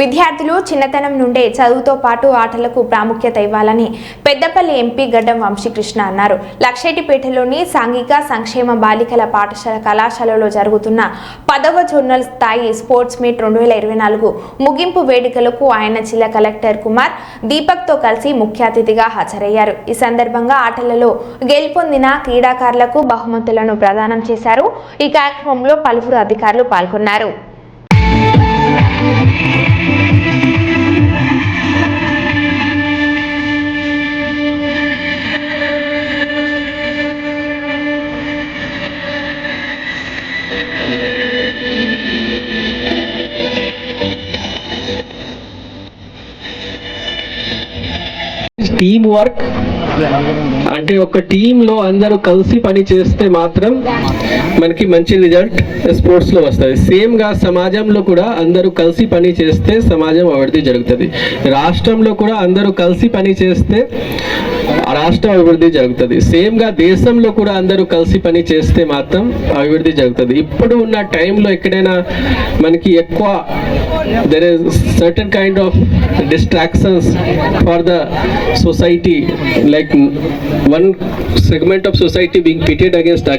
విద్యార్థులు చిన్నతనం నుండే చదువుతో పాటు ఆటలకు ప్రాముఖ్యత ఇవ్వాలని పెద్దపల్లి ఎంపీ గడ్డం వంశీకృష్ణ అన్నారు. లక్షేటిపేటలోని సాంఘిక సంక్షేమ బాలికల పాఠశాల కళాశాలలో జరుగుతున్న పదవ జోనల్ స్థాయి స్పోర్ట్స్ మీట్ రెండు వేల ఇరవై నాలుగు ముగింపు వేడుకలకు ఆయన జిల్లా కలెక్టర్ కుమార్ దీపక్తో కలిసి ముఖ్య అతిథిగా హాజరయ్యారు. ఈ సందర్భంగా ఆటలలో గెలుపొందిన క్రీడాకారులకు బహుమతులను ప్రదానం చేశారు. ఈ కార్యక్రమంలో పలువురు అధికారులు పాల్గొన్నారు. టీమ్ వర్క్ అంటే ఒక టీమ్లో అందరూ కలిసి పని చేస్తే మాత్రం మనకి మంచి రిజల్ట్ స్పోర్ట్స్లో వస్తుంది. సేమ్గా సమాజంలో కూడా అందరూ కలిసి పని చేస్తే సమాజం అభివృద్ధి జరుగుతుంది. రాష్ట్రంలో కూడా అందరూ కలిసి పని చేస్తే రాష్ట్ర అభివృద్ధి జరుగుతుంది. సేమ్గా దేశంలో కూడా అందరూ కలిసి పని చేస్తే మాత్రం అభివృద్ధి జరుగుతుంది. ఇప్పుడు ఉన్న టైంలో ఎక్కడైనా మనకి ఎక్కువ there is certain kind of distractions for the society like one segment of society being pitted against